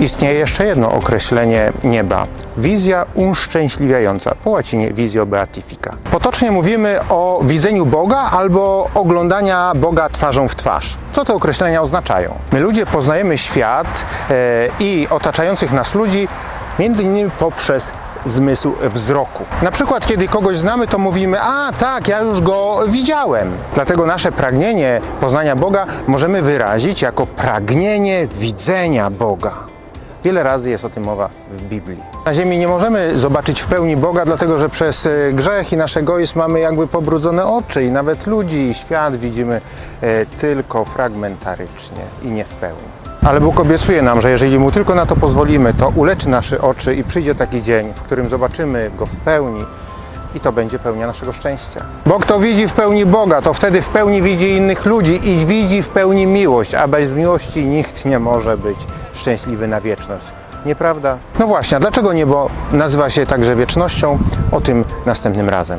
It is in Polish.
Istnieje jeszcze jedno określenie nieba. Wizja uszczęśliwiająca, po łacinie visio beatifica. Potocznie mówimy o widzeniu Boga albo oglądania Boga twarzą w twarz. Co te określenia oznaczają? My ludzie poznajemy świat e, i otaczających nas ludzi między innymi poprzez zmysł wzroku. Na przykład, kiedy kogoś znamy, to mówimy, a tak, ja już go widziałem. Dlatego nasze pragnienie poznania Boga możemy wyrazić jako pragnienie widzenia Boga. Wiele razy jest o tym mowa w Biblii. Na ziemi nie możemy zobaczyć w pełni Boga, dlatego że przez e, grzech i nasz egoizm mamy jakby pobrudzone oczy i nawet ludzi i świat widzimy e, tylko fragmentarycznie i nie w pełni. Ale Bóg obiecuje nam, że jeżeli Mu tylko na to pozwolimy, to uleczy nasze oczy i przyjdzie taki dzień, w którym zobaczymy Go w pełni i to będzie pełnia naszego szczęścia. Bo kto widzi w pełni Boga, to wtedy w pełni widzi innych ludzi i widzi w pełni miłość, a bez miłości nikt nie może być szczęśliwy na wieczność. Nieprawda? No właśnie, a dlaczego niebo nazywa się także wiecznością? O tym następnym razem.